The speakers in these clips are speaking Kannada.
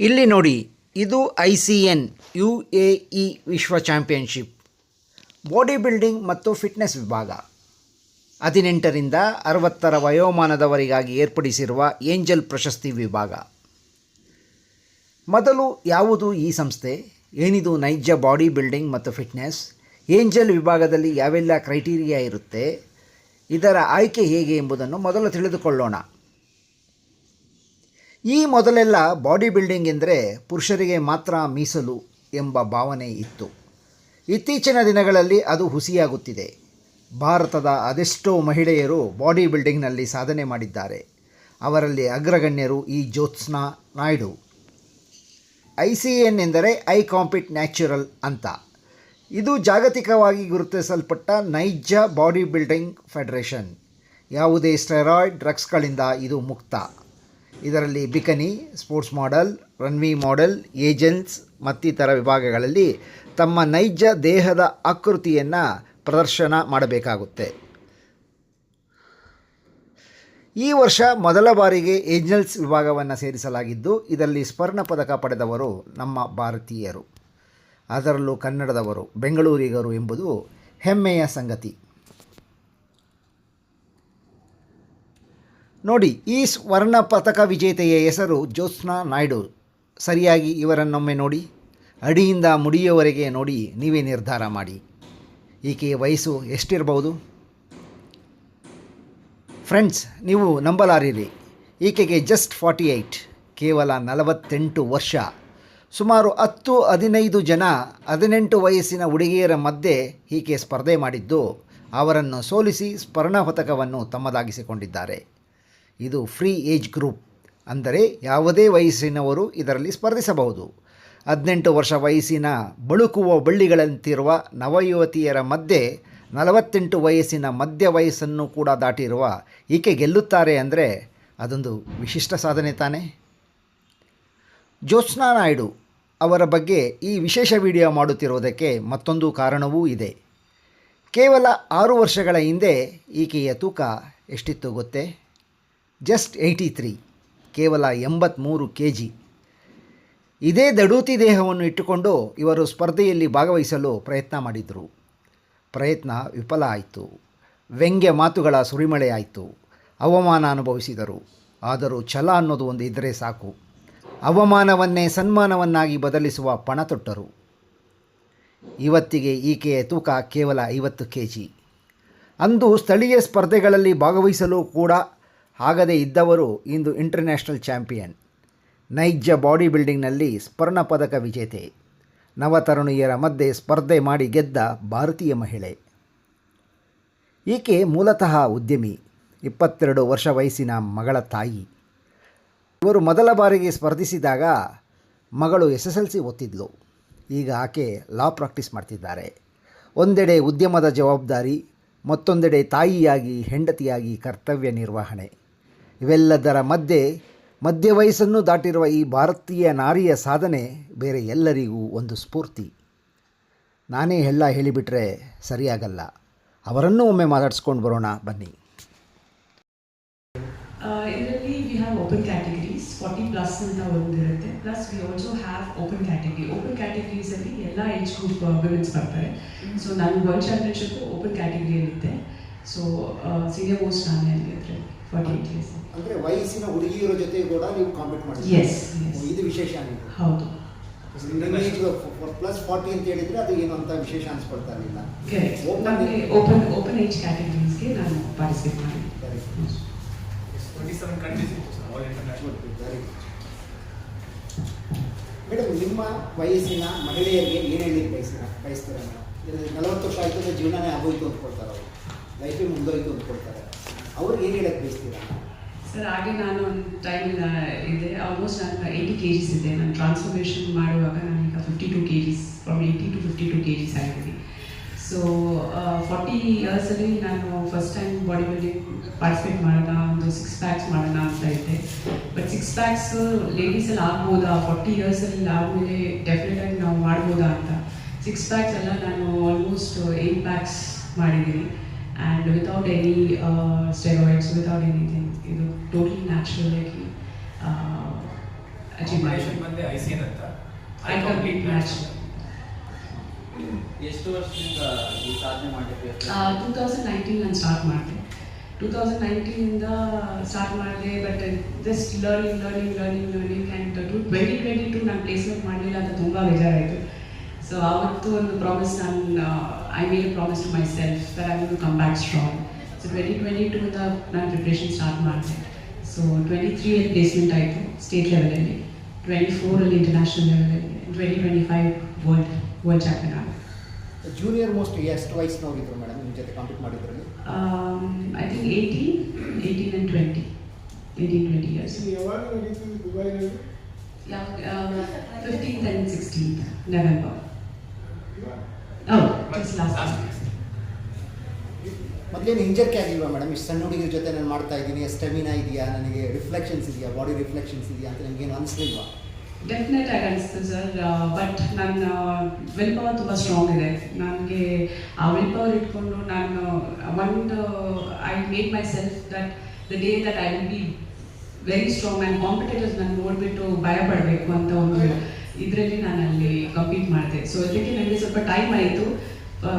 ಇಲ್ಲಿ ನೋಡಿ, ಇದು I C N, U A E ವಿಶ್ವ ಚಾಂಪಿಯನ್ಶಿಪ್. ಬಾಡಿ ಬಿಲ್ಡಿಂಗ್ ಮತ್ತು ಫಿಟ್ನೆಸ್ ವಿಭಾಗ. ಹದಿನೆಂಟರಿಂದ ಅರವತ್ತರ ವಯೋಮಾನದವರಿಗಾಗಿ ಏರ್ಪಡಿಸಿರುವ ಏಂಜಲ್ ಪ್ರಶಸ್ತಿ ವಿಭಾಗ. ಮೊದಲು ಯಾವುದು ಈ ಸಂಸ್ಥೆ? ಏನಿದು ನೈಜ ಬಾಡಿ ಬಿಲ್ಡಿಂಗ್ ಮತ್ತು ಫಿಟ್ನೆಸ್? ಏಂಜಲ್ ವಿಭಾಗದಲ್ಲಿ ಯಾವೆಲ್ಲ ಕ್ರೈಟೀರಿಯಾ ಇರುತ್ತೆ? ಇದರ ಆಯ್ಕೆ ಹೇಗೆ ಎಂಬುದನ್ನು ಮೊದಲು ತಿಳಿದುಕೊಳ್ಳೋಣ. ಈ ಮೊದಲೆಲ್ಲ ಬಾಡಿ ಬಿಲ್ಡಿಂಗ್ ಎಂದರೆ ಪುರುಷರಿಗೆ ಮಾತ್ರ ಮೀಸಲು ಎಂಬ ಭಾವನೆ ಇತ್ತು. ಇತ್ತೀಚಿನ ದಿನಗಳಲ್ಲಿ ಅದು ಹುಸಿಯಾಗುತ್ತಿದೆ. ಭಾರತದ ಅದೆಷ್ಟೋ ಮಹಿಳೆಯರು ಬಾಡಿ ಬಿಲ್ಡಿಂಗ್ನಲ್ಲಿ ಸಾಧನೆ ಮಾಡಿದ್ದಾರೆ. ಅವರಲ್ಲಿ ಅಗ್ರಗಣ್ಯರು ಈ Jyotsna Naidu. I C N ಎಂದರೆ ಐ ಕಾಂಪಿಟ್ ನ್ಯಾಚುರಲ್ ಅಂತ. ಇದು ಜಾಗತಿಕವಾಗಿ ಗುರುತಿಸಲ್ಪಟ್ಟ ನೈಜ ಬಾಡಿ ಬಿಲ್ಡಿಂಗ್ ಫೆಡರೇಷನ್. ಯಾವುದೇ ಸ್ಟೆರಾಯ್ಡ್ ಡ್ರಗ್ಸ್ಗಳಿಂದ ಇದು ಮುಕ್ತ. ಇದರಲ್ಲಿ bikini, sports model, runway model, agents ಮತ್ತಿತರ ವಿಭಾಗಗಳಲ್ಲಿ ತಮ್ಮ ನೈಜ ದೇಹದ ಆಕೃತಿಯನ್ನು ಪ್ರದರ್ಶನ ಮಾಡಬೇಕಾಗುತ್ತೆ. ಈ ವರ್ಷ ಮೊದಲ ಬಾರಿಗೆ ಏಂಜಲ್ಸ್ ವಿಭಾಗವನ್ನು ಸೇರಿಸಲಾಗಿದ್ದು, ಇದರಲ್ಲಿ ಸ್ವರ್ಣ ಪದಕ ಪಡೆದವರು ನಮ್ಮ ಭಾರತೀಯರು. ಅದರಲ್ಲೂ ಕನ್ನಡದವರು, ಬೆಂಗಳೂರಿಗರು ಎಂಬುದು ಹೆಮ್ಮೆಯ ಸಂಗತಿ. ನೋಡಿ, ಈ ಸ್ವರ್ಣ ಪದಕ ವಿಜೇತೆಯ ಹೆಸರು ಜ್ಯೋತ್ಸ್ನಾ ನಾಯ್ಡು. ಸರಿಯಾಗಿ ಇವರನ್ನೊಮ್ಮೆ ನೋಡಿ, ಅಡಿಯಿಂದ ಮುಡಿಯವರೆಗೆ ನೋಡಿ, ನೀವೇ ನಿರ್ಧಾರ ಮಾಡಿ. ಈಕೆಯ ವಯಸ್ಸು ಎಷ್ಟಿರಬಹುದು? ಫ್ರೆಂಡ್ಸ್, ನೀವು ನಂಬಲಾರಿರಿ. ಈಕೆಗೆ ಜಸ್ಟ್ ಫಾರ್ಟಿ ಏಯ್ಟ್, ಕೇವಲ ನಲವತ್ತೆಂಟು ವರ್ಷ. ಸುಮಾರು ಹತ್ತು, ಹದಿನೈದು ಜನ, ಹದಿನೆಂಟು ವಯಸ್ಸಿನ ಹುಡುಗಿಯರ ಮಧ್ಯೆ ಈಕೆ ಸ್ಪರ್ಧೆ ಮಾಡಿದ್ದು, ಅವರನ್ನು ಸೋಲಿಸಿ ಸ್ಪರ್ಣ ಪದಕವನ್ನು ತಮ್ಮದಾಗಿಸಿಕೊಂಡಿದ್ದಾರೆ. ಇದು ಫ್ರೀ ಏಜ್ ಗ್ರೂಪ್ ಅಂದರೆ ಯಾವುದೇ ವಯಸ್ಸಿನವರು ಇದರಲ್ಲಿ ಸ್ಪರ್ಧಿಸಬಹುದು. ಹದಿನೆಂಟು ವರ್ಷ ವಯಸ್ಸಿನ ಬಳುಕುವ ಬಳ್ಳಿಗಳಂತಿರುವ ನವಯುವತಿಯರ ಮಧ್ಯೆ ನಲವತ್ತೆಂಟು ವಯಸ್ಸಿನ ಮಧ್ಯ ವಯಸ್ಸನ್ನು ಕೂಡ ದಾಟಿರುವ ಈಕೆ ಗೆಲ್ಲುತ್ತಾರೆ ಅಂದರೆ ಅದೊಂದು ವಿಶಿಷ್ಟ ಸಾಧನೆ ತಾನೇ? ಜ್ಯೋತ್ಸ್ನಾ ನಾಯ್ಡು ಅವರ ಬಗ್ಗೆ ಈ ವಿಶೇಷ ವಿಡಿಯೋ ಮಾಡುತ್ತಿರುವುದಕ್ಕೆ ಮತ್ತೊಂದು ಕಾರಣವೂ ಇದೆ. ಕೇವಲ ಆರು ವರ್ಷಗಳ ಹಿಂದೆ ಈಕೆಯ ತೂಕ ಎಷ್ಟಿತ್ತು ಗೊತ್ತೇ? ಜಸ್ಟ್ ಏಯ್ಟಿ ತ್ರೀ, ಕೇವಲ ಎಂಬತ್ತ್ಮೂರು ಕೆ ಜಿ ಇದೇ ದಡೂತಿ ದೇಹವನ್ನು ಇಟ್ಟುಕೊಂಡು ಇವರು ಸ್ಪರ್ಧೆಯಲ್ಲಿ ಭಾಗವಹಿಸಲು ಪ್ರಯತ್ನ ಮಾಡಿದರು. ಪ್ರಯತ್ನ ವಿಫಲ ಆಯಿತು. ವ್ಯಂಗ್ಯ ಮಾತುಗಳ ಸುರಿಮಳೆ ಆಯಿತು. ಅವಮಾನ ಅನುಭವಿಸಿದರು. ಆದರೂ ಛಲ ಅನ್ನೋದು ಒಂದು ಇದ್ದರೆ ಸಾಕು. ಅವಮಾನವನ್ನೇ ಸನ್ಮಾನವನ್ನಾಗಿ ಬದಲಿಸುವ ಪಣ ತೊಟ್ಟರು. ಇವತ್ತಿಗೆ ಈಕೆಯ ತೂಕ ಕೇವಲ ಐವತ್ತು ಕೆ ಜಿ ಅಂದು ಸ್ಥಳೀಯ ಸ್ಪರ್ಧೆಗಳಲ್ಲಿ ಭಾಗವಹಿಸಲು ಕೂಡ ಆಗದೇ ಇದ್ದವರು ಇಂದು ಇಂಟರ್ನ್ಯಾಷನಲ್ ಚಾಂಪಿಯನ್ ನೈಜ ಬಾಡಿ ಬಿಲ್ಡಿಂಗ್ನಲ್ಲಿ ಸ್ವರ್ಣ ಪದಕ ವಿಜೇತೆ. ನವತರುಣಿಯರ ಮಧ್ಯೆ ಸ್ಪರ್ಧೆ ಮಾಡಿ ಗೆದ್ದ ಭಾರತೀಯ ಮಹಿಳೆ. ಈಕೆ ಮೂಲತಃ ಉದ್ಯಮಿ. ಇಪ್ಪತ್ತೆರಡು ವರ್ಷ ವಯಸ್ಸಿನ ಮಗಳ ತಾಯಿ. ಇವರು ಮೊದಲ ಬಾರಿಗೆ ಸ್ಪರ್ಧಿಸಿದಾಗ ಮಗಳು ಎಸ್ ಎಸ್ ಎಲ್ ಸಿ ಓದ್ತಿದ್ಲು. ಈಗ ಆಕೆ ಲಾ ಪ್ರಾಕ್ಟೀಸ್ ಮಾಡ್ತಿದ್ದಾರೆ. ಒಂದೆಡೆ ಉದ್ಯಮದ ಜವಾಬ್ದಾರಿ, ಮತ್ತೊಂದೆಡೆ ತಾಯಿಯಾಗಿ ಹೆಂಡತಿಯಾಗಿ ಕರ್ತವ್ಯ ನಿರ್ವಹಣೆ. ಇವೆಲ್ಲದರ ಮಧ್ಯೆ, ಮಧ್ಯ ವಯಸ್ಸನ್ನು ದಾಟಿರುವ ಈ ಭಾರತೀಯ ನಾರಿಯ ಸಾಧನೆ ಬೇರೆ ಎಲ್ಲರಿಗೂ ಒಂದು ಸ್ಫೂರ್ತಿ. ನಾನೇ ಎಲ್ಲ ಹೇಳಿಬಿಟ್ರೆ ಸರಿಯಾಗಲ್ಲ. ಅವರನ್ನು ಒಮ್ಮೆ ಮಾತಾಡ್ಸ್ಕೊಂಡು ಬರೋಣ, ಬನ್ನಿ. ಇದರಲ್ಲಿ we have open categories forty plus ಅಂತ ಒಂದಿರುತ್ತೆ. Plus we also have open category open ಕ್ಯಾಟಗರೀಸಲ್ಲಿ ಎಲ್ಲ ಏಜ್ ಗ್ರೂಪ್ ವಿಮೆನ್ಸ್ ಬರ್ತಾರೆ. ಸೊ ನಾನು ವರ್ಲ್ಡ್ ಚಾಂಪಿಯನ್ಶಿಪ್ ಓಪನ್ ಕ್ಯಾಟಗರಿಯಲ್ಲಿದ್ದೆ ಸೊ ಸೀನಿಯರ್ ಮೋಸ್ಟ್ ನಾನೇ ಅದರಲ್ಲಿ ಫಾರ್ಟಿ ಏಟ್ ಇಯರ್ಸ್ ಅಂದರೆ ವಯಸ್ಸಿನ ಹುಡುಗಿಯರ ಜೊತೆ ಕೂಡ ನೀವು ಕಾಂಪೀಟ್ ಮಾಡಿ ಎಸ್ ಇದು ವಿಶೇಷ ಹೌದು. ಪ್ಲಸ್ ಫಾರ್ಟಿ ಅಂತ ಹೇಳಿದ್ರೆ ಅದು ಏನು ಅಂತ ವಿಶೇಷ ಅನ್ಸ್ಕೊಳ್ತಾ ಇರಲಿಲ್ಲ. ಓಪನ್ ಓಪನ್ ಏಜ್ ಕ್ಯಾಟಗರೀಸ್ಗೆ ನಾನು ಪಾರ್ಟಿಸಿಪೇಟ್ ಮಾಡಿ ಕಂಟ್ರೀಸ್ ಆಲ್ ಇಂಟರ್ನ್ಯಾಷನಲ್ ಮೇಡಮ್ ನಿಮ್ಮ ವಯಸ್ಸಿನ ಮಹಿಳೆಯರಿಗೆ ಏನು ಹೇಳಿ ಬಯಸ್ತೀರಾ? ಬಯಸ್ತೀರಾ? ಮೇಡಮ್ ನಲವತ್ತು ವರ್ಷ ಆಯಿತು ಅಂದ್ರೆ ಜೀವನನೇ ಆಗೋಯ್ತು ಅಂದ್ಕೊಳ್ತಾರೆ ಅವರು. ಲೈಫೇ ಮುಂದೋಯ್ತು ಅಂದ್ಕೊಳ್ತಾರೆ ಅವ್ರಿಗೆ ಏನು ಹೇಳಕ್ಕೆ ಬಯಸ್ತೀರಾ? ಸರ್, ಹಾಗೆ ನಾನು ಒಂದು ಟೈಮ್ ಇದೆ ಆಲ್ಮೋಸ್ಟ್ ನಾನು ಏಯ್ಟಿ ಕೆ ಜಿಸ್ ಇದೆ. ನಾನು ಟ್ರಾನ್ಸ್ಫಾರ್ಮೇಷನ್ ಮಾಡುವಾಗ ನಾನೀಗ fifty two K Gs from eighty to fifty two K Gs ಆಗಿದ್ದೀನಿ ಸೊ ಫಾರ್ಟಿ ಇಯರ್ಸಲ್ಲಿ ನಾನು first time body building participate ಮಾಡೋಣ ಒಂದು ಸಿಕ್ಸ್ ಪ್ಯಾಕ್ಸ್ ಮಾಡೋಣ ಅಂತ ಇದ್ದೆ. ಬಟ್ ಸಿಕ್ಸ್ ಪ್ಯಾಕ್ಸ್ ಲೇಡೀಸಲ್ಲಿ ಆಗ್ಬೋದಾ? ಫಾರ್ಟಿ ಇಯರ್ಸಲ್ಲಿ ಆದಮೇಲೆ ಡೆಫಿನೆಟಾಗಿ ನಾವು ಮಾಡ್ಬೋದಾ ಅಂತ. ಸಿಕ್ಸ್ ಪ್ಯಾಕ್ಸ್ ಎಲ್ಲ ನಾನು ಆಲ್ಮೋಸ್ಟ್ ಏಯ್ಟ್ ಪ್ಯಾಕ್ಸ್ ಮಾಡಿದ್ದೀನಿ. And without any steroids without anything ಇದು ಟೋಟಲಿ ನ್ಯಾಚುರಲ್ ಆಗಿ ಅಚೀವ್ ಮಾಡಿದೆ I C N I complete natural ಎಷ್ಟು ವರ್ಷದಿಂದ ಈ ಸಾಧನೆ ಮಾಡಿದ್ರಿ ಟೂ ತೌಸಂಡ್ ನೈನ್ಟೀನ್ ನಾನು ಸ್ಟಾರ್ಟ್ ಮಾಡಿದೆ. ಟೂ ತೌಸಂಡ್ ನೈನ್ಟೀನಿಂದ ಸ್ಟಾರ್ಟ್ ಮಾಡಿದೆ but just learning learning learning learning and to twenty twenty two ನಾನು ಪ್ಲೇಸ್ಮೆಂಟ್ ಮಾಡಲಿಲ್ಲ ಅಂತ ತುಂಬ ಬೇಜಾರಾಯಿತು. ಸೊ ಆವತ್ತು ಒಂದು ಪ್ರಾಮಿಸ್ ನಾನು I made promise to myself that I will come back strong so twenty twenty ಟೂದ ನಾನು ಪ್ರಿಪ್ರೇಷನ್ ಸ್ಟಾರ್ಟ್ ಮಾಡಿದೆ ಸೊ ಟ್ವೆಂಟಿ ತ್ರೀಯಲ್ಲಿ ಪ್ಲೇಸ್ಮೆಂಟ್ ಆಯಿತು ಸ್ಟೇಟ್ ಲೆವೆಲಲ್ಲಿ ಟ್ವೆಂಟಿ ಫೋರಲ್ಲಿ ಇಂಟರ್ನ್ಯಾಷನಲ್ ಲೆವೆಲಲ್ಲಿ twenty twenty five world world champion ಆಗಿದೆ ಜೂನಿಯರ್ ಮೋಸ್ಟ್ ಎಷ್ಟು ವಯಸ್ಸಿನವರಿದ್ರು ಮೇಡಮ್ ನಿಮ್ಮ ಜೊತೆ ಕಾಂಪೀಟ್ ಮಾಡಿದ್ರಲ್ಲಿ. Um, I think 18, 18 and 20. 18, 20 years. ಇದು ಯಾವಾಗ ನಡೀತದೆ ದುಬೈನಲ್ಲಿ Yeah, uh, 15th and 16th November. Just ಮೊದಲೇನು ಹಿಂಜರಿಕೆ ಆಗಿಲ್ವಾ ಮೇಡಮ್ ಇಷ್ಟು ಸಣ್ಣ ಹುಡುಗಿರ ಜೊತೆ ನಾನು ಮಾಡ್ತಾ ಇದ್ದೀನಿ ಸ್ಟೆಮಿನಾ ಇದೆಯಾ ನನಗೆ ರಿಫ್ಲೆಕ್ಷನ್ಸ್ ಇದೆಯಾ ಬಾಡಿ ರಿಫ್ಲೆಕ್ಷನ್ಸ್ ಇದೆಯಾ ಅಂತ ನನಗೇನು ಅನಿಸ್ಲಿಲ್ವಾ? ಡೆಫಿನೆಟ್ ಆಗಿ ಅನಿಸ್ತು ಸರ್ ಬಟ್ ನನ್ನ ವಿಲ್ ಪವರ್ ತುಂಬ ಸ್ಟ್ರಾಂಗ್ ಇದೆ. ನನಗೆ ಆ ವಿಲ್ ಪವರ್ ಇಟ್ಕೊಂಡು ನಾನು ಒಂದು I make myself that the day that I will be very strong and competitors ನಾನು ನೋಡಿಬಿಟ್ಟು ಭಯ ಪಡಬೇಕು ಅಂತ ಒಂದು ಇದರಲ್ಲಿ ನಾನು ಅಲ್ಲಿ ಕಂಪೀಟ್ ಮಾಡಿದೆ. ಸೊ ಅದಕ್ಕೆ ನನಗೆ ಸ್ವಲ್ಪ ಟೈಮ್ ಆಯಿತು.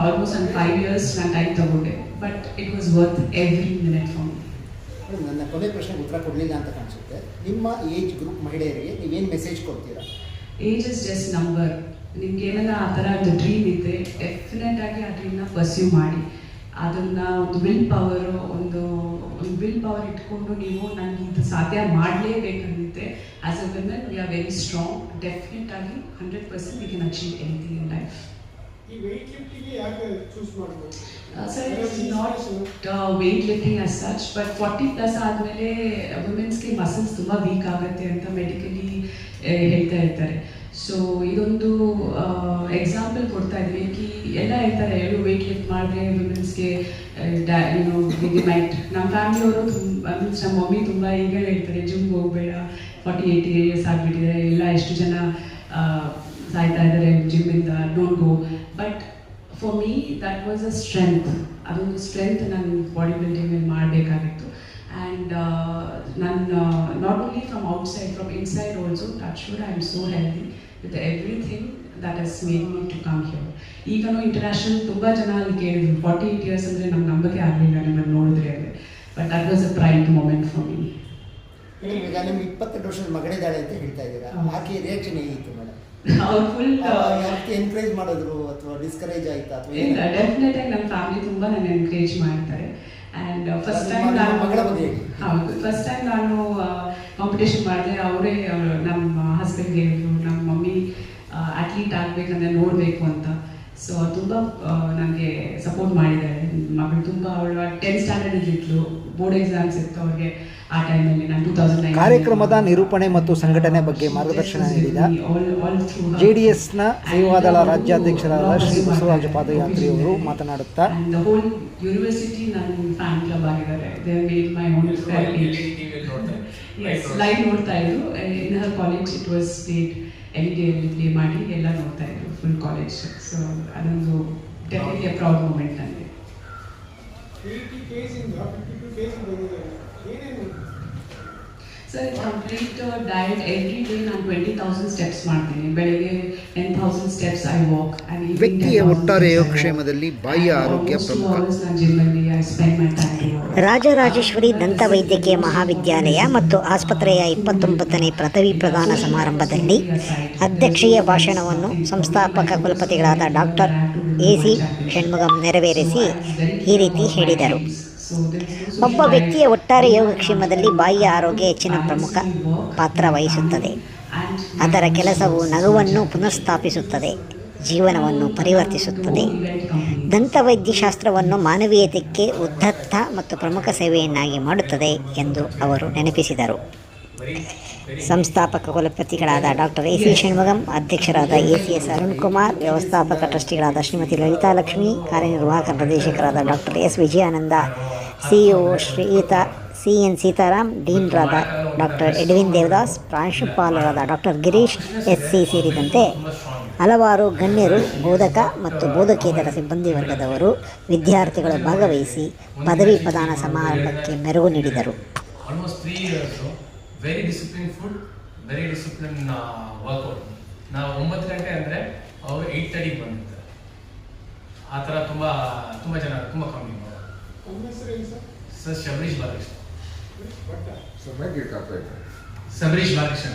ಆಲ್ಮೋಸ್ಟ್ ಒಂದು ಫೈವ್ ಇಯರ್ಸ್ ನಾನು ಟೈಮ್ ತಗೊಂಡೆ but it was worth every minute for me ನನ್ನ ಕೊನೆ ಪ್ರಶ್ನೆಗೆ ಉತ್ತರ ಕೊಡಲಿಲ್ಲ ಅಂತ ಕಾಣಿಸುತ್ತೆ. ನಿಮ್ಮ ಏಜ್ ಗ್ರೂಪ್ ಮಹಿಳೆಯರಿಗೆ ನೀವೇನು ಮೆಸೇಜ್ ಕೊಡ್ತೀರಾ? ಏಜ್ ಇಸ್ ಜಸ್ಟ್ ನಂಬರ್ ನಿಮ್ಗೆ ಏನಾರ ಆ ಥರ ಒಂದು ಡ್ರೀಮ್ ಇದ್ದರೆ ಡೆಫಿನೆಟ್ ಆಗಿ ಆ ಡ್ರೀಮ್ನ ಪರ್ಸ್ಯೂ ಮಾಡಿ. ಅದನ್ನು ಒಂದು ವಿಲ್ ಪವರು ಒಂದು ಒಂದು ವಿಲ್ ಪವರ್ ಇಟ್ಕೊಂಡು ನೀವು ನನಗೆ ಇದು ಸಾಧ್ಯ ಮಾಡಲೇಬೇಕಂದಿದ್ದೆ as a women we are very strong definite ಆಗಿ hundred percent we can achieve anything in life ಈ ವೆಯ್ಟ್ ಲಿಫ್ಟಿಗೆ ಯಾಕೆ ಚೂಸ್ ಮಾಡ್ಬೋದು sir it's not weight lifting as such but forty plus ಆದಮೇಲೆ ವುಮೆನ್ಸ್ಗೆ ಮಸಲ್ಸ್ ತುಂಬ ವೀಕ್ ಆಗುತ್ತೆ ಅಂತ ಮೆಡಿಕಲಿ ಹೇಳ್ತಾ ಇರ್ತಾರೆ. ಸೊ ಇದೊಂದು ಎಕ್ಸಾಂಪಲ್ ಕೊಡ್ತಾ ಇದ್ವಿ. ಕಿ ಎಲ್ಲ ಹೇಳ್ತಾರೆ ಹೇಳು ವೆಯ್ಟ್ ಲಿಫ್ಟ್ ಮಾಡಿದ್ರೆ ವುಮೆನ್ಸ್ಗೆ ಏನೋ ಮೈಟ್ ನಮ್ಮ ಫ್ಯಾಮಿಲಿಯವರು ತುಂಬ ಮೀನ್ಸ್ ನಮ್ಮ ಮಮ್ಮಿ ತುಂಬ ಈಗ ಹೇಳ್ತಾರೆ ಜಿಮ್ಗೆ ಹೋಗಬೇಡ ಫಾರ್ಟಿ ಏಯ್ಟಿ ಇಯರ್ಸ್ ಆಗಿಬಿಟ್ಟಿದೆ ಎಲ್ಲ ಎಷ್ಟು ಜನ ಸಾಯ್ತಾ ಇದ್ದಾರೆ ಜಿಮ್ಮಿಂದ don't go for me that was a strength ಅದೊಂದು ಸ್ಟ್ರೆಂತ್ ನಾನು ಬಾಡಿ ಬಿಲ್ಡಿಂಗಲ್ಲಿ ಮಾಡಬೇಕಾಗಿತ್ತು. ಆ್ಯಂಡ್ ನನ್ನ not only from outside from inside also touch wood I am so healthy with everything that is made me to come here ಈಗನೂ international ತುಂಬ ಜನ ಅಲ್ಲಿ ಕೇಳಿದ್ರು. ಫಾರ್ಟಿ ಏಯ್ಟ್ ಇಯರ್ಸ್ ಅಂದರೆ ನಮ್ಗೆ ನಂಬಿಕೆ ಆಗಲಿಲ್ಲ ನಿಮ್ಮನ್ನು ನೋಡಿದ್ರೆ ಅಂದರೆ. But that was a pride moment for me ಈಗ ನಿಮ್ಗೆ ಇಪ್ಪತ್ತೆರಡು ವರ್ಷದ ಮಗಳಿದ್ದಾಳೆ ಅಂತ ಹೇಳ್ತಾ ಇದ್ದೀರಾ. ಆಕೆ ರಿಯಾಕ್ಷನ್ ಹೇಗಿತ್ತು ಮೇಡಮ್ ಅವ್ರು ಫುಲ್ ಎನ್ಕರೇಜ್ ಮಾಡಿದ್ರು? ಅಥವಾ ಡಿಸ್ಕರೇಜ್ ಆಯ್ತಾ ಅಥವಾ ಇಲ್ಲ ಡೆಫಿನೆಟ್ ಆಗಿ ನಮ್ಮ ಫ್ಯಾಮಿಲಿ ತುಂಬ ನನ್ನ ಎನ್ಕರೇಜ್ ಮಾಡ್ತಾರೆ. ಆ್ಯಂಡ್ ಫಸ್ಟ್ ಟೈಮ್ ನಾನು ಮಗಳ ಬಗ್ಗೆ ಹೌದು ಫಸ್ಟ್ ಟೈಮ್ ನಾನು ಕಾಂಪಿಟೇಷನ್ ಮಾಡಿದೆ ಅವರೇ ನಮ್ಮ ಹಸ್ಬೆಂಡ್ ಹೇಳಿದ್ರು ನಮ್ಮ ಮಮ್ಮಿ ಅಟ್ಲೀಟ್ ಆಗಬೇಕಂದ್ರೆ ನೋಡಬೇಕು ಅಂತ. ಸೊ ತುಂಬ ನನಗೆ ಸಪೋರ್ಟ್ ಮಾಡಿದ್ದಾರೆ. ಮಗಳು ತುಂಬ ಅವಳು ಟೆಂತ್ ಸ್ಟ್ಯಾಂಡರ್ಡ್ ಇದ್ಲು ಬೋರ್ಡ್ ಎಕ್ಸಾಮ್ಸ್ ಇತ್ತು ಅವ್ರಿಗೆ ಆ ಟೈಮಲ್ಲಿ ನಾನು ಟೂ ತೌಸಂಡ್ ಕಾರ್ಯಕ್ರಮದ ನಿರೂಪಣೆ ಮತ್ತು ಸಂಘಟನೆ ಬಗ್ಗೆ ಮಾರ್ಗದರ್ಶನ ನೀಡಿದ ಜೆಡಿಎಸ್ನ ಸೇವಾದಳ ರಾಜ್ಯಾಧ್ಯಕ್ಷರಾದ ಶ್ರೀ ಬಸವರಾಜ ಪಾದಯಾತ್ರಿಯವರು ಮಾತನಾಡುತ್ತಾ ಯೂನಿವರ್ಸಿಟಿ ನನ್ನ ಫ್ಯಾನ್ ಕ್ಲಬ್ ಆಗಿದ್ದಾರೆ. ದೇ ಮೇಡ್ ಮೈ ಲೈವ್ ನೋಡ್ತಾ ಇದ್ರು. In her college it was state L D ಅಲ್ಲಿ ಪ್ಲೇ ಮಾಡಿ ಎಲ್ಲ ನೋಡ್ತಾ ಇದ್ರು ಫುಲ್ ಕಾಲೇಜ್ ಸೊ ಅದೊಂದು ಡೆಫಿನೆಟ್ಲಿ ಪ್ರೌಡ್ ಮೂಮೆಂಟ್ ನನಗೆ sir complete diet every day ನಾನು ಟ್ವೆಂಟಿ ತೌಸಂಡ್ ಸ್ಟೆಪ್ಸ್ ಮಾಡ್ತೀನಿ ಬೆಳಿಗ್ಗೆ ten thousand steps I walk ವ್ಯಕ್ತಿಯ ಒಟ್ಟಾರೆ ಯೋಗಕ್ಷೇಮದಲ್ಲಿ ಬಾಯಿಯ ಆರೋಗ್ಯ ಪ್ರಮುಖ. ದಂತ ವೈದ್ಯಕೀಯ ರಾಜರಾಜೇಶ್ವರಿ ಮಹಾವಿದ್ಯಾಲಯ ಮತ್ತು ಆಸ್ಪತ್ರೆಯ ಇಪ್ಪತ್ತೊಂಬತ್ತನೇ ಪದವಿ ಪ್ರದಾನ ಸಮಾರಂಭದಲ್ಲಿ ಅಧ್ಯಕ್ಷೀಯ ಭಾಷಣವನ್ನು ಸಂಸ್ಥಾಪಕ ಕುಲಪತಿಗಳಾದ ಡಾಕ್ಟರ್ ಎ ಸಿ ಷಣ್ಮುಗಂ ನೆರವೇರಿಸಿ ಈ ರೀತಿ ಹೇಳಿದರು. ಒಬ್ಬ ವ್ಯಕ್ತಿಯ ಒಟ್ಟಾರೆ ಯೋಗಕ್ಷೇಮದಲ್ಲಿ ಬಾಯಿಯ ಆರೋಗ್ಯ ಹೆಚ್ಚಿನ ಪ್ರಮುಖ ಪಾತ್ರ ವಹಿಸುತ್ತದೆ. ಅದರ ಕೆಲಸವು ನಗುವನ್ನು ಪುನಃಸ್ಥಾಪಿಸುತ್ತದೆ, ಜೀವನವನ್ನು ಪರಿವರ್ತಿಸುತ್ತದೆ. ದಂತವೈದ್ಯಶಾಸ್ತ್ರವನ್ನು ಮಾನವೀಯತೆಗೆ ಉದ್ದತ್ತ ಮತ್ತು ಪ್ರಮುಖ ಸೇವೆಯನ್ನಾಗಿ ಮಾಡುತ್ತದೆ ಎಂದು ಅವರು ನೆನಪಿಸಿದರು. ಸಂಸ್ಥಾಪಕ ಕುಲಪತಿಗಳಾದ ಡಾಕ್ಟರ್ ಎ. ಸಿ. ಷಣ್ಮುಗಂ, ಅಧ್ಯಕ್ಷರಾದ A. C. S. Arun Kumar ವ್ಯವಸ್ಥಾಪಕ ಟ್ರಸ್ಟಿಗಳಾದ ಶ್ರೀಮತಿ ಲಲಿತಾ ಲಕ್ಷ್ಮಿ, ಕಾರ್ಯನಿರ್ವಾಹಕ ನಿರ್ದೇಶಕರಾದ doctor S. Vijayananda CEO Shritha C N Sitaram ಡೀನ್ರಾದ doctor Edwin Devadas, ಪ್ರಾಂಶುಪಾಲರಾದ ಡಾಕ್ಟರ್ ಗಿರೀಶ್ ಎಸ್ ಸಿ ಸೇರಿದಂತೆ ಹಲವಾರು ಗಣ್ಯರು, ಬೋಧಕ ಮತ್ತು ಬೋಧಕೇತರ ಸಿಬ್ಬಂದಿ ವರ್ಗದವರು, ವಿದ್ಯಾರ್ಥಿಗಳು ಭಾಗವಹಿಸಿ ಪದವಿ ಪ್ರದಾನ ಸಮಾರಂಭಕ್ಕೆ ಮೆರುಗು ನೀಡಿದರು. ಅಂದರೆ ಅವರು ಆ ಥರ ತುಂಬ ತುಂಬ ಜನ, ತುಂಬ ಕಮ್ಮಿ. ತಮ್ಮ ಹೆಸರು ಏನು ಸರ್ ಸರ್ ಶಬರೀಶ್ ಬಾಲಕೃಷ್ಣ ಭಟ್ಟ ಶಬರೀಶ್ ಬಾಲಕೃಷ್ಣ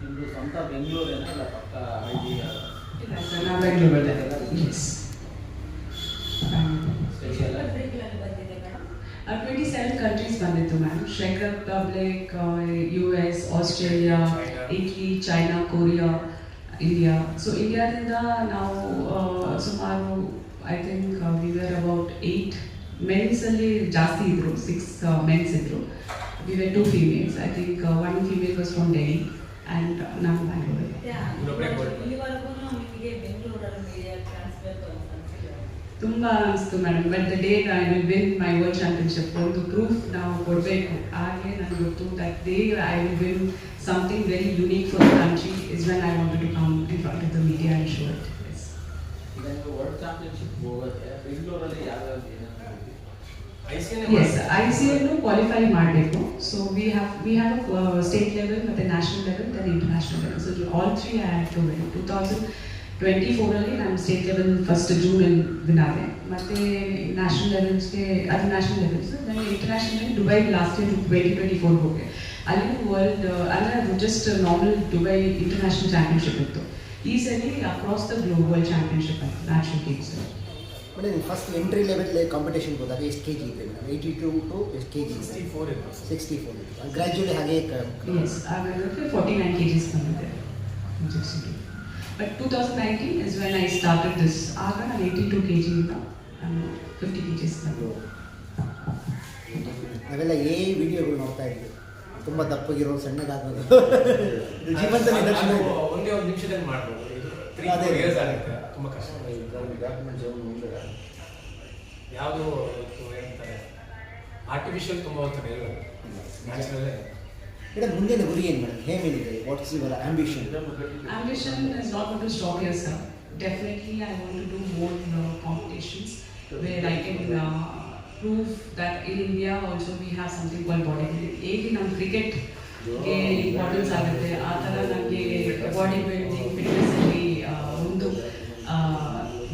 ನಿಮ್ಮದು ಸ್ವಂತ ಬೆಂಗಳೂರೇನ ಇಲ್ಲ ಪಕ್ಕ ಹಳ್ಳಿ ಇಲ್ಲ ಸರ್ ನಾವು ಬೆಂಗಳೂರಲ್ಲೇ yes special twenty seven countries ಬಂದಿತ್ತು ma'am check Republic U S Australia China. Italy China Korea India so ಇಂಡಿಯಾದಿಂದ ನಾವು ಆ, ಸುಮಾರು I think we were about eight ಮೆನ್ಸಲ್ಲಿ ಜಾಸ್ತಿ ಇದ್ರು ಸಿಕ್ಸ್ ಮೆನ್ಸ್ ಇದ್ರು. We were two females I think one female was from Delhi and ನಾನು ಬ್ಯಾಂಗ್ಳೂರಲ್ಲಿ ಇಲ್ಲಿವರೆಗೂ ನಿಮಗೆ ಬೆಂಗಳೂರಲ್ಲಿ ಮೀಡಿಯಾ ಟ್ರಾನ್ಸ್ಫರ್ ಅನ್ಸಿಲ್ಲ ತುಂಬ ಅನಿಸ್ತು madam but the day I will win my world championship ಒಂದು ಪ್ರೂಫ್ ನಾವು ಕೊಡಬೇಕು. ಹಾಗೆ ನನಗೆ ಗೊತ್ತು that day I will win something very unique for the country is when I want to come in front of the media and show it ಈಗ ನೀವು ವರ್ಲ್ಡ್ ಚಾಂಪಿಯನ್ಶಿಪ್ ಹೋಗೋಕ್ಕೆ ಬೆಂಗಳೂರಲ್ಲಿ ಯಾವ್ಯಾವ ಏನಾದ್ರು I C S I C ಎಲ್ಲು ಕ್ವಾಲಿಫೈ ಮಾಡಬೇಕು so we have we have state level ಮತ್ತು national level then international level so all three I have to win two thousand twenty ಫೋರಲ್ಲಿ ನಾನು ಸ್ಟೇಟ್ ಲೆವೆಲ್ ಫಸ್ಟ್ ಜೂನಲ್ಲಿ ವಿನ್ ಆದೆ. ಮತ್ತು ನ್ಯಾಷನಲ್ ಲೆವೆಲ್ಸ್ಗೆ ಅದು national levels then international Dubai last year twenty twenty four ಹೋಗಿ ಅಲ್ಲಿ ವರ್ಲ್ಡ್ ಅಂದರೆ ಅದು just normal Dubai international championship ಇತ್ತು. ಈ ಸರಿ ಅಕ್ರಾಸ್ ದ ಗ್ಲೋಬಲ್ ಚಾಂಪಿಯನ್ಶಿಪ್ ಆಯಿತು ನ್ಯಾಷನಲ್ ಗೇಮ್ಸ್ ಮೇಡಮ್ ನೀವು ಫಸ್ಟ್ ಎಂಟ್ರಿ ಲೆವೆಲ್ ಕಾಂಪಿಟೇಷನ್ಗೆ ಹೋದಾಗ ಎಷ್ಟು ಕೆ ಜಿ ಇದೆ ಮೇಡಮ್ ಏಯ್ಟಿ ಟು ಟು ಎಷ್ಟು ಕೆ ಜಿ ಸಿಕ್ಸ್ಟಿ ಫೋರ್ ಇತ್ತು ಸಿಕ್ಸ್ಟಿ ಫೋರ್ ಗ್ರ್ಯಾಜುಯಲಿ ಹಾಗೆ ಕ- Yes, ಆಮೇಲೆ ಫಾರ್ಟಿ ನೈನ್ ಕೆ ಜಿಸ್ ಬಂದಿದೆ but two thousand nineteen is when I started this ಆಗ ನಾನು ಏಯ್ಟಿ ಟು ಕೆ ಜಿಯಿಂದ ನಾನು ಫಿಫ್ಟಿ ಕೆ ಜಿಸ್ ಬಂದು ನಾವೆಲ್ಲ ಏ ವಿಡಿಯೋಗಳು ನೋಡ್ತಾ ಇದ್ವಿ ತುಂಬ ದಪ್ಪಗಿರೋ ಸಣ್ಣಗಾಗೋದು ಜೀವಂತ ನಿದರ್ಶನ ಒಂದೇ ಒಂದು ನಿಮಿಷದಲ್ಲಿ ಮಾಡ್ಬೋದು. ಅದೇ. ತುಂಬ ಕಷ್ಟ. ಯಾವುದು ಏನಂತಾರೆ ಆರ್ಟಿಫಿಷಿಯಲ್ ತುಂಬ ಹೊತ್ತು ಎಲ್ಲ ನ್ಯಾಚುರಲ್ಲೇ ಮೇಡಮ್ ಮುಂದಿನ ಗುರಿ ಏನು ಮೇಡಮ್ ಹೇಗೆ what's your ambition Ambition? Is not going stop stop definitely I Definitely, to want to do competitions where I where Prove that in India also we have something called bodybuilding. ಹೇಗೆ ನಮ್ಮ ಕ್ರಿಕೆಟ್ಗೆ ಇಂಪಾರ್ಟೆನ್ಸ್ ಆಗುತ್ತೆ ಆ ಥರ ನನಗೆ ಬಾಡಿ ಬಿಲ್ಡಿಂಗ್ ಫಿಟ್ನೆಸ್ಸಲ್ಲಿ ಒಂದು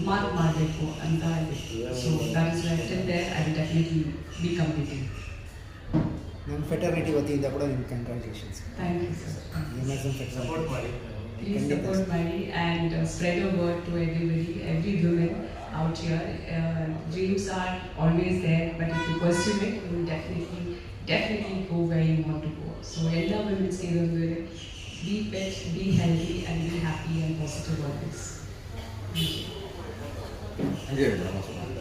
ಮಾರ್ಕ್ ಮಾಡಬೇಕು ಅಂತ ಇದೆ so that is why till there I will definitely be completing ನಮ್ಮ ಫೆಟರ್ನಿಟಿ ವತಿಯಿಂದ ಕೂಡ ನಿಮ್ಗೆ congratulations thank you sir support ಮಾಡಿ Please support Mari and uh, spread the word to everybody, every woman out here. Uh, dreams are always there, but if you pursue it, you will definitely, definitely go where you want to go. So, Ella women say the word be fit, be healthy, and be happy and positive always. Thank you. Thank you.